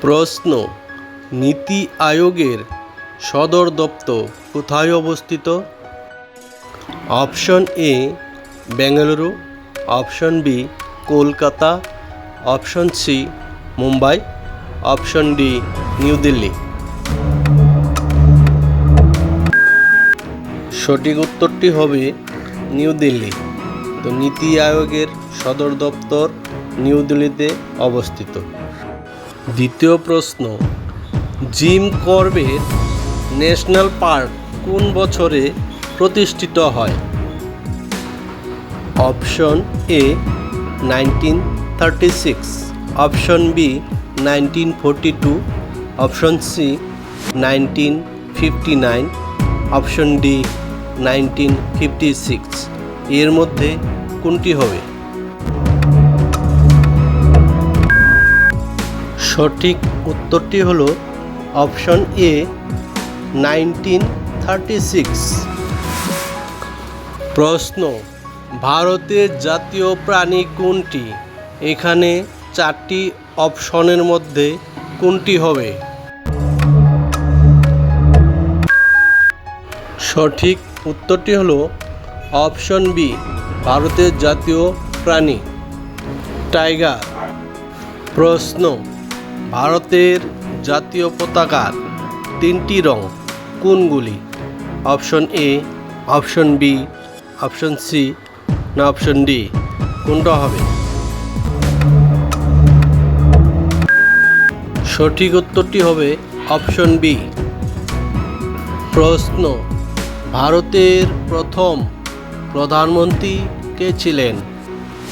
প্রশ্ন, নীতি আয়োগের সদর দপ্তর কোথায় অবস্থিত? Option A Bengaluru. Option B Kolkata. Option C Mumbai. Option D New Delhi. সঠিক উত্তরটি হবে নিউ দিল্লি। তো নীতি আয়োগের সদর দপ্তর নিউ দিল্লিতে অবস্থিত। দ্বিতীয় প্রশ্ন, জিম করবেট ন্যাশনাল পার্ক কোন বছরে প্রতিষ্ঠিত হয়? Option A, nineteen thirty six, option B, nineteen forty two, option C, nineteen fifty nine, option D, nineteen fifty six. এর মধ্যে কোনটি হবে? সঠিক উত্তরটি হলো option A nineteen thirty six. প্রশ্ন, ভারতের জাতীয় প্রাণী কোনটি? এখানে চারটি অপশনের মধ্যে কোনটি হবে? সঠিক উত্তরটি হলো অপশন বি, ভারতের জাতীয় প্রাণী, টাইগার। প্রশ্ন ভারতের জাতীয় পতাকার তিনটি রং কোনগুলি? Option A, option B, option C না অপশন ডি? কোনটা হবে? সঠিক উত্তরটি হবে অপশন বি। প্রশ্ন, ভারতের প্রথম প্রধানমন্ত্রী কে ছিলেন?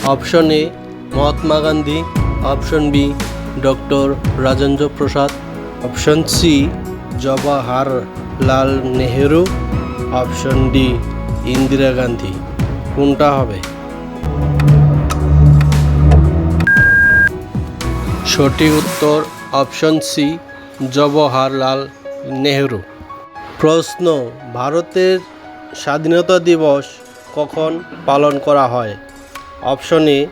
Option A, Mahatma Gandhi, option B doctor Rajendra Prasad, option C Jawaharlal Nehru, option D Indira Gandhi. কোনটা হবে? সঠিক উত্তর অপশন সি জওয়াহরলাল নেহেরু। প্রশ্ন, ভারতের স্বাধীনতা দিবস কখন পালন করা হয়? অপশন এ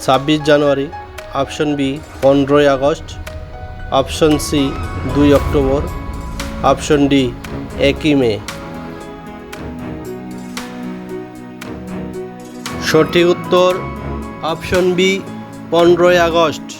ছাব্বিশ জানুয়ারি। অপশন বি, পনেরোই আগস্ট। অপশন সি, দুই অক্টোবর। অপশন ডি, একই মে। সঠিক উত্তর অপশন বি, পনেরোই আগস্ট।